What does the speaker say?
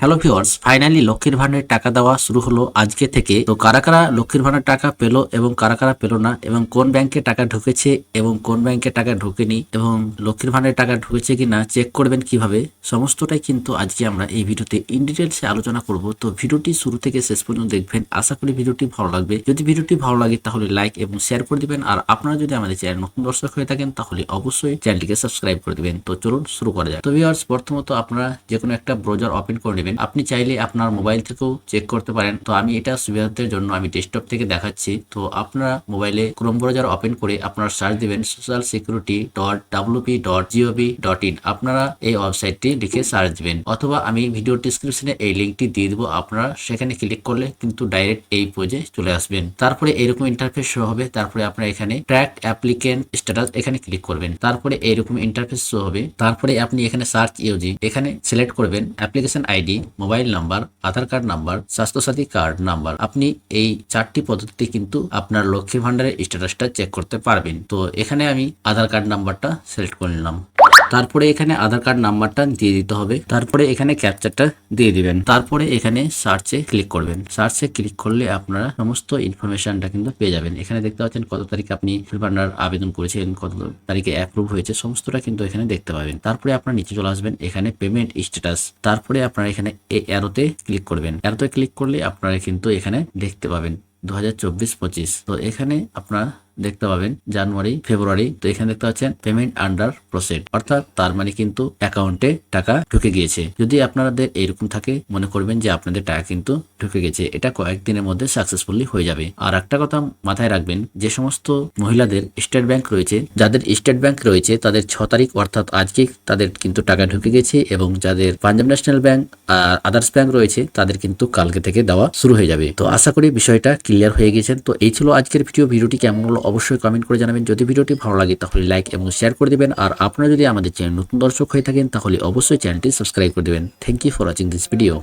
Hello viewers finally লক্ষ্মীর ভান্ডারের টাকা দেওয়া শুরু হলো আজকে থেকে। তো কারা কারা লক্ষ্মীর ভান্ডার টাকা পেল এবং কারা কারা পেল না এবং কোন ব্যাংকে টাকা ঢুকেছে এবং কোন ব্যাংকে টাকা ঢুকেনি এবং লক্ষ্মীর ভান্ডারের টাকা ঢুকেছে কিনা চেক করবেন কীভাবে? সমস্তটাই কিন্তু আজকে আমরা এই ভিডিওতে ইন ডিটেলসে আলোচনা করব। তো ভিডিওটি শুরু থেকে শেষ পর্যন্ত দেখবেন। আশা করি ভিডিওটি ভালো লাগবে। যদি ভিডিওটি ভালো লাগে তাহলে লাইক এবং শেয়ার করে দিবেন। আর আপনারা যদি আমাদের চ্যানেল নতুন দর্শক হয়ে থাকেন তাহলে অবশ্যই চ্যানেলটিকে সাবস্ক্রাইব করে দিবেন। তো চলুন শুরু করা যাক। তো ভিউয়ার্স প্রথমত আপনারা যে কোনো একটা ব্রাউজার ওপেন করে নেবেন। আপনি চাইলে আপনার মোবাইল থেকেও চেক করতে পারেন। তো আমি এটা সুবিধার্থের জন্য আমি ডেস্কটপ থেকে দেখাচ্ছি। তো আপনারা মোবাইলে ক্রোম ব্রাউজার ওপেন করে আপনারা সার্চ দিবেন social security dot WP dot GOV dot in আপনারা এই ওয়েবসাইটটি লিখে সার্চ দিবেন। অথবা আমি ভিডিও ডিসক্রিপশনে এই লিঙ্কটি দিয়ে দেবো। আপনারা সেখানে ক্লিক করলে কিন্তু ডাইরেক্ট এই পেজে চলে আসবেন। তারপরে এরকম ইন্টারফেস শো হবে। তারপরে আপনারা এখানে ট্র্যাক অ্যাপ্লিকেন্ট স্ট্যাটাস এখানে ক্লিক করবেন। তারপরে এইরকম ইন্টারফেস শো হবে। তারপরে আপনি এখানে সার্চ ইউজি এখানে সিলেক্ট করবেন। Application ID mobile number, Aadhaar card number, Swasthya Sathi card number. আপনি এই চারটি পদ্ধতিতে কিন্তু আপনার লক্ষ্মীর ভান্ডারের স্ট্যাটাসটা চেক করতে পারবেন। তো এখানে আমি আধার কার্ড নাম্বারটা সিলেক্ট করে নিলাম। তারপরে এখানে আধার কার্ড নাম্বারটা দিয়ে দিতে হবে। তারপরে এখানে ক্যাপচারটা দিয়ে দিবেন। তারপরে এখানে সার্চে ক্লিক করবেন। সার্চে ক্লিক করলে আপনারা সমস্ত ইনফরমেশনটা কিন্তু পেয়ে যাবেন। এখানে দেখতে পাচ্ছেন কত তারিখে আপনি ভান্ডার আবেদন করেছেন কত তারিখে অ্যাপ্রুভ হয়েছে, সমস্তটা কিন্তু এখানে দেখতে পাবেন। তারপরে আপনারা নিচে চলে আসবেন, এখানে পেমেন্ট স্ট্যাটাস তারপরে আপনারা এখানে এই অ্যারোতে ক্লিক করবেন। অ্যারোতে ক্লিক করলে আপনারা কিন্তু এখানে দেখতে পাবেন দু হাজার চব্বিশ পঁচিশ। তো এখানে আপনারা দেখতে পাবেন জানুয়ারি, ফেব্রুয়ারি। তো এখানে দেখতে পাচ্ছেন পেমেন্ট আন্ডার প্রসেড অর্থাৎ তার মানে কিন্তু অ্যাকাউন্টে টাকা ঢুকে গিয়েছে। যদি আপনাদের এরকম থাকে, মনে করবেন যে আপনাদের টাকা কিন্তু ঢুকে গেছে। এটা কয়েকদিনের মধ্যে সাকসেসফুলি হয়ে যাবে। আর একটা কথা মাথায় রাখবেন, যে সমস্ত মহিলাদের স্টেট ব্যাংক রয়েছে, যাদের স্টেট ব্যাংক রয়েছে, তাদের ছ তারিখ, অর্থাৎ আজকে তাদের কিন্তু টাকা ঢুকে গেছে এবং যাদের পাঞ্জাব ন্যাশনাল ব্যাংক আর আদার্স ব্যাংক রয়েছে, তাদের কিন্তু কালকে থেকে দেওয়া শুরু হয়ে যাবে। তো আশা করি বিষয়টা ক্লিয়ার হয়ে গেছেন তো এই ছিল আজকের ভিডিও ভিডিওটি কেমন হলো অবশ্যই কমেন্ট করে জানাবেন। যদি ভিডিওটি ভালো লাগে, তাহলে লাইক এবং শেয়ার করে দিবেন। আর আপনারা যদি আমাদের চ্যানেল নতুন দর্শক হয়ে থাকেন, তাহলে অবশ্যই চ্যানেলটি সাবস্ক্রাইব করে দেবেন। Thank you for watching this video